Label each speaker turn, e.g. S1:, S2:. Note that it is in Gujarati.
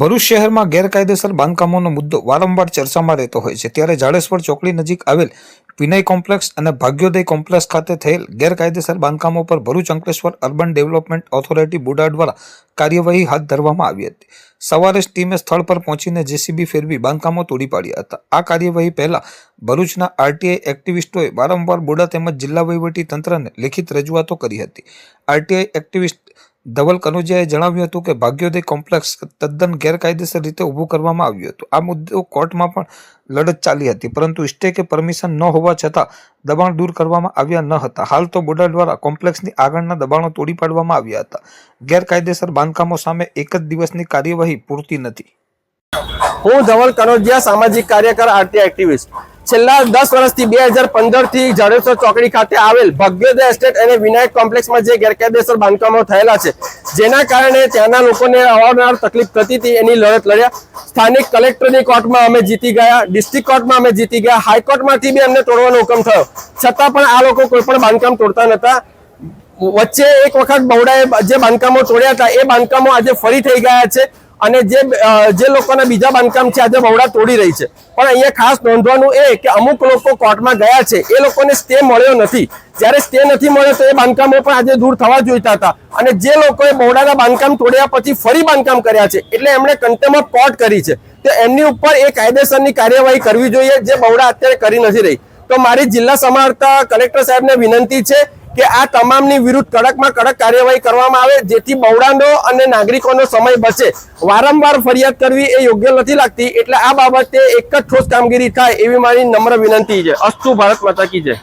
S1: ભરૂચ શહેરમાં ગેરકાયદેસર બાંધકામોનો મુદ્દો વારંવાર ચર્ચામાં રહેતો હોય છે. ત્યારે જાડેશ્વર ચોકડી નજીક આવેલ વિનય કોમ્પ્લેક્સ અને ભાગ્યોદય કોમ્પ્લેક્સ ખાતે થયેલ ગેરકાયદેસર બાંધકામો પર Bharuch Ankleshwar urban development authority BAUDA દ્વારા કાર્યવાહી હાથ ધરવામાં આવી હતી. સવારે ટીમે સ્થળ પર પહોંચીને જેસીબી ફેરવી બાંધકામો તોડી પાડ્યા હતા. આ કાર્યવાહી પહેલા ભરૂચના આરટીઆઈ એક્ટિવિસ્ટોએ વારંવાર બુડા તેમજ જિલ્લા વહીવટી તંત્રને લેખિત રજૂઆતો કરી હતી. આરટીઆઈ એક્ટિવિસ્ટ ધવલ કનુજિયાએ જણાવ્યું હતું કે ભાગ્યોદય કોમ્પ્લેક્સ તદ્દન ગેરકાયદેસર રીતે ઊભું કરવામાં આવ્યું હતું. આ મુદ્દો કોર્ટમાં પણ લડત ચાલી હતી, પરંતુ સ્ટે પરમિશન ન હોવા છતાં દબાણ દૂર કરવામાં આવ્યા ન હતા. હાલ તો બોર્ડર દ્વારા કોમ્પ્લેક્સની આગળના દબાણો તોડી પાડવામાં આવ્યા હતા. ગેરકાયદેસર બાંધકામો સામે એક જ દિવસની કાર્યવાહી પૂરતી નથી.
S2: હું ધવલ કનોજિયા, સામાજિક કાર્યકર આરતી એક્ટિવિસ્ટ. છેલ્લા દસ વર્ષથી બે હજાર પંદરથી જાડેશ્વર ચોકડી ખાતે આવેલ ભગ્યોદય એસ્ટેટ અને વિનાયક કોમ્પ્લેક્સમાં જે ગેરકાયદેસર બાંધકામો થયેલા છે, જેના કારણે ત્યાંના લોકોને અવારનવાર તકલીફ થતી હતી, એની લડત લડ્યા. સ્થાનિક કલેક્ટરની કોર્ટમાં અમે જીતી ગયા ડિસ્ટ્રિક્ટ કોર્ટમાં અમે જીતી ગયા હાઈકોર્ટમાંથી બી અમને તોડવાનો હુકમ થયો. છતાં પણ આ લોકો કોઈ પણ બાંધકામ તોડતા નહોતા. વચ્ચે એક વખત બહુડાએ જે બાંધકામો તોડ્યા હતા, એ બાંધકામો આજે ફરી થઈ ગયા છે. અને જે જે લોકોના બીજા બાંધકામ છે, આજે બહુડા તોડી રહી છે. પણ અહીંયા ખાસ નોંધવાનું એ કે અમુક લોકો કોર્ટમાં ગયા છે. એ લોકોને સ્ટે મળ્યો નથી. જ્યારે સ્ટે નથી મળ્યો તો એ બાંધકામો પણ આજે દૂર થવા જોઈતા હતા. અને જે લોકોએ બહુડાના બાંધકામ તોડ્યા પછી ફરી બાંધકામ કર્યા છે, એટલે એમણે કન્ટેમ ઓફ કોર્ટ કરી છે. તો એમની ઉપર એ કાયદેસરની કાર્યવાહી કરવી જોઈએ, જે બહુડા અત્યારે કરી નથી રહી. તો મારી જિલ્લા સમારતા કલેક્ટર સાહેબને વિનંતી છે કે આ તમામની વિરુદ્ધ કડકમાં કડક કાર્યવાહી કરવામાં આવે, જેથી બહુડાનો અને નાગરિકોનો સમય બચે. વારંવાર ફરિયાદ કરવી એ યોગ્ય નથી લાગતી, એટલે આ બાબતે એક જ ઠોસ કામગીરી થાય એવી મારી નમ્ર વિનંતી છે. અસ્તુ ભારત માતા કી જય.